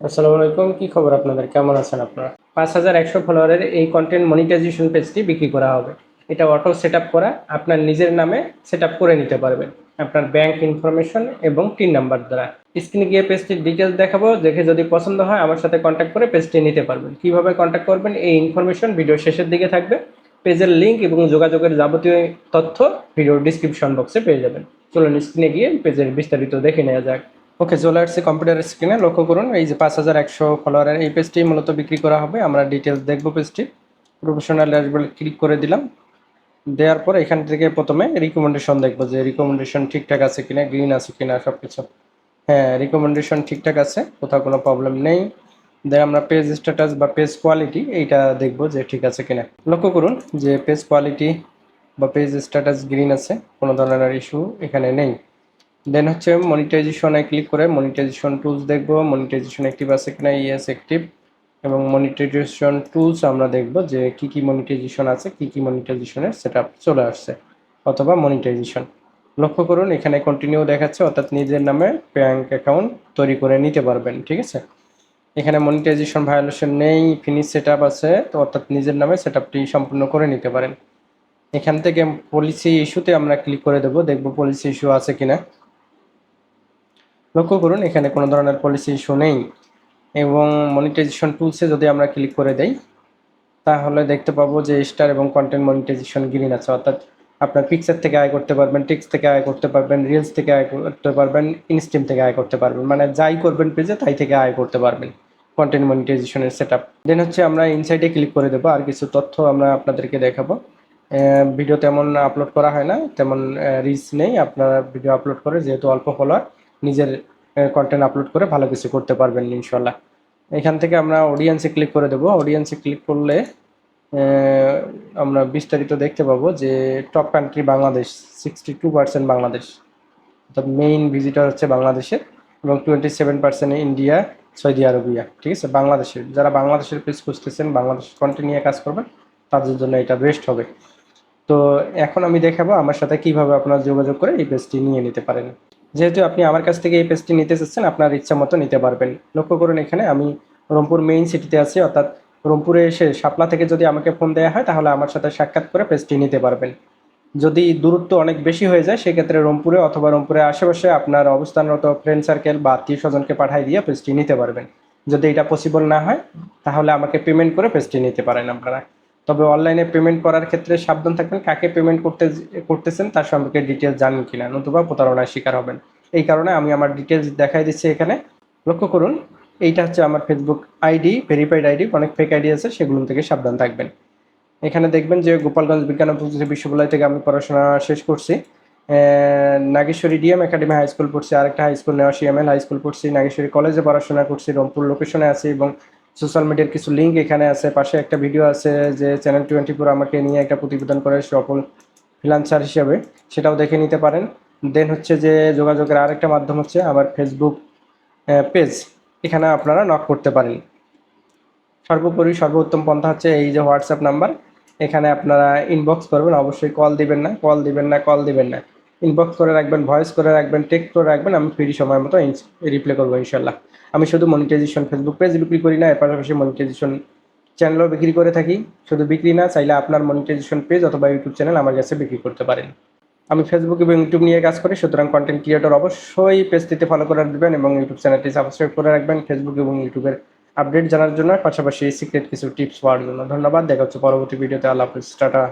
আসসালামু আলাইকুম, কি খবর আপনাদের? কেমন আছেন আপনারা? পাঁচ হাজার একশো ফলোয়ারের এই কন্টেন্ট মনিটাইজেশন পেজটি বিক্রি করা হবে। এটা অটো সেট করা, আপনার নিজের নামে সেট করে নিতে পারবেন। আপনার ব্যাংক ইনফরমেশন এবং টিন নাম্বার দ্বারা। স্ক্রিনে গিয়ে পেজটির ডিটেলস দেখাবো, দেখে যদি পছন্দ হয়, আমার সাথে কন্ট্যাক্ট করে পেজটি নিতে পারবেন। কীভাবে কন্ট্যাক্ট করবেন? এই ইনফরমেশন ভিডিও শেষের দিকে থাকবে। পেজের লিঙ্ক এবং যোগাযোগের যাবতীয় তথ্য ভিডিও ডিসক্রিপশন বক্সে পেয়ে যাবেন। চলুন স্ক্রিনে গিয়ে পেজের বিস্তারিত দেখে নেওয়া যাক। ওকে আসছে কম্পিউটার স্ক্রিনে লক্ষ্য করুন, এই যে পাঁচ হাজার একশো ফলোয়ারের এই পেজটি মূলত বিক্রি করা হবে। আমরা ডিটেলস দেখব পেজটি প্রফেশনাল ড্যাশবোর্ড ক্লিক করে দিলাম। দেওয়ার পর এখান থেকে প্রথমে রিকমেন্ডেশন দেখব যে রিকমেন্ডেশন ঠিকঠাক আছে কিনা গ্রিন আছে কিনা সব কিছু হ্যাঁ রিকমেন্ডেশন ঠিকঠাক আছে, কোথাও কোনো প্রবলেম নেই। দেন আমরা পেজ স্ট্যাটাস বা পেজ কোয়ালিটি এইটা দেখব যে ঠিক আছে কিনা। লক্ষ্য করুন যে পেজ কোয়ালিটি বা পেজ স্ট্যাটাস গ্রিন আছে, কোনো ধরনের ইস্যু এখানে নেই। দেন হচ্ছে মনিটাইজেশনে ক্লিক করে মনিটাইজেশন টুলস দেখব মনিটাইজেশন অ্যাক্টিভ আছে কিনা ইয়েস অ্যাক্টিভ এবং মনিটাইজেশন টুলস আমরা দেখব যে কি কি মনিটাইজেশন আছে, কি কি মনিটাইজেশনের সেট চলে আসছে, অথবা মনিটাইজেশন লক্ষ্য করুন, এখানে কন্টিনিউ দেখাচ্ছে, অর্থাৎ নিজের নামে ব্যাঙ্ক অ্যাকাউন্ট তৈরি করে নিতে পারবেন, ঠিক আছে? এখানে মনিটাইজেশন ভায়োলেশন নেই ফিনিশ সেট আছে, তো অর্থাৎ নিজের নামে সেট সম্পূর্ণ করে নিতে পারেন। এখান থেকে পলিসি ইস্যুতে আমরা ক্লিক করে দেবো, দেখব পলিসি ইস্যু আছে কিনা। লক্ষ্য করুন, এখানে কোনো ধরনের পলিসি ইস্যু নেই এবং মনিটাইজেশন টুলসে যদি আমরা ক্লিক করে দেই, তাহলে দেখতে পাবো যে স্টার এবং কন্টেন্ট মনিটাইজেশন গ্রিন আছে। অর্থাৎ আপনার পিকচার থেকে আয় করতে পারবেন টেক্সট থেকে আয় করতে পারবেন রিলস থেকে আয় করতে পারবেন ইনস্টিম থেকে আয় করতে পারবেন। মানে যাই করবেন পেজে তাই থেকে আয় করতে পারবেন কন্টেন্ট মনিটাইজেশনের সেট আপ দেন হচ্ছে আমরা ইনসাইডে ক্লিক করে দেবো। আর কিছু তথ্য আমরা আপনাদেরকে দেখাবো। ভিডিও তেমন আপলোড করা হয় না, তেমন রিচ নেই। আপনারা ভিডিও আপলোড করে, যেহেতু অল্প ফলোয়ার নিজের কন্টেন্ট আপলোড করে ভালো কিছু করতে পারবেন ইনশাল্লাহ এখান থেকে আমরা অডিয়েন্সে ক্লিক করে দেবো। অডিয়েন্সে ক্লিক করলে আমরা বিস্তারিত দেখতে পাবো যে top country Bangladesh sixty two percent Bangladesh. অর্থাৎ মেইন ভিজিটর হচ্ছে বাংলাদেশের এবং twenty seven percent India, Saudi Arabia. ঠিক আছে? বাংলাদেশের। যারা বাংলাদেশের পেজ খুঁজতেছেন, বাংলাদেশ কন্টেন্ট নিয়ে কাজ করবেন, তাদের জন্য এটা বেস্ট হবে। তো এখন আমি দেখাবো আমার সাথে কীভাবে আপনারা যোগাযোগ করে এই পেজটি নিয়ে নিতে পারেন। যেহেতু আপনি আমার কাছ থেকে এই পেজটি নিতে চাচ্ছেন, আপনার ইচ্ছা মতো নিতে পারবেন। লক্ষ্য করুন এখানে আমি রংপুর মেইন সিটিতে আছি, অর্থাৎ রংপুরে এসে শাপলা থেকে যদি আমাকে ফোন দেওয়া হয়, তাহলে আমার সাথে সাক্ষাৎ করে পেজটি নিতে পারবেন। যদি দূরত্ব অনেক বেশি হয়ে যায়, সেক্ষেত্রে রংপুরে অথবা রংপুরের আশেপাশে আপনার অবস্থানরত ফ্রেন্ড সার্কেল বা আত্মীয় স্বজনকে পাঠাই দিয়ে পেজটি নিতে পারবেন। যদি এটা পসিবল না হয়, তাহলে আমাকে পেমেন্ট করে পেজটি নিতে পারেন আপনারা। তবে অনলাইনে পেমেন্ট করার ক্ষেত্রে সাবধান থাকবেন কাকে পেমেন্ট করতে করতেছেন তার সম্পর্কে ডিটেলস জানেন কিনা, নতুবা প্রতারণার শিকার হবেন। এই কারণে আমি আমার ডিটেলস দেখাই দিচ্ছি এখানে। লক্ষ্য করুন, এইটা হচ্ছে আমার ফেসবুক আইডি ভেরিফাইড আইডি অনেক ফেক আইডি আছে, সেগুলো থেকে সাবধান থাকবেন। এখানে দেখবেন যে গোপালগঞ্জ বিজ্ঞান ও প্রযুক্তি বিশ্ববিদ্যালয় থেকে আমি পড়াশোনা শেষ করছি। Nageshwari DM academy high school পড়ছি, আরেকটা হাই স্কুল নেওয়া সিএমএল হাই স্কুল পড়ছি, নাগেশ্বরী কলেজে পড়াশোনা করছি, রংপুর লোকেশনে আছি এবং সোশ্যাল মিডিয়ার কিছু লিঙ্ক এখানে আছে, পাশে একটা ভিডিও আছে যে চ্যানেল টোয়েন্টি ফোর আমাকে নিয়ে একটা প্রতিবেদন করে সফল ফ্রিলান্সার হিসেবে, সেটাও দেখে নিতে পারেন। দেন হচ্ছে যে যোগাযোগের আরেকটা মাধ্যম হচ্ছে আমার ফেসবুক পেজ এখানে আপনারা নক করতে পারেন। সর্বোপরি সর্বোত্তম পন্থা হচ্ছে এই যে হোয়াটসঅ্যাপ নাম্বার এখানে আপনারা ইনবক্স করবেন, অবশ্যই কল দিবেন না কল দিবেন না কল দিবেন না। ইনবক্স করে রাখবেন ভয়েস করে রাখবেন টেক্সট করে রাখবেন, আমি ফ্রি সময় মতো রিপ্লাই করব ইনশাল্লাহ। আমি শুধু মনিটাইজেশন ফেসবুক পেজ বিক্রি করি না, এর পাশাপাশি মনিটাইজেশন চ্যানেলও বিক্রি করে থাকি। শুধু বিক্রি না, চাইলে আপনার মনিটাইজেশন পেজ অথবা ইউটিউব চ্যানেল আমার কাছে বিক্রি করতে পারেন। আমি ফেসবুক এবং ইউটিউব নিয়ে কাজ করি, সুতরাং কন্টেন্ট ক্রিয়েটর অবশ্যই পেজটিতে ফলো করে রাখবেন এবং ইউটিউব চ্যানেলটি সাবস্ক্রাইব করে রাখবেন ফেসবুক এবং ইউটিউবের আপডেট জানার জন্য, পাশাপাশি সিক্রেট কিছু টিপস পাওয়ার জন্য। ধন্যবাদ, দেখা হচ্ছে পরবর্তী ভিডিওতে আল্লাহ হাফিজ, টাটা।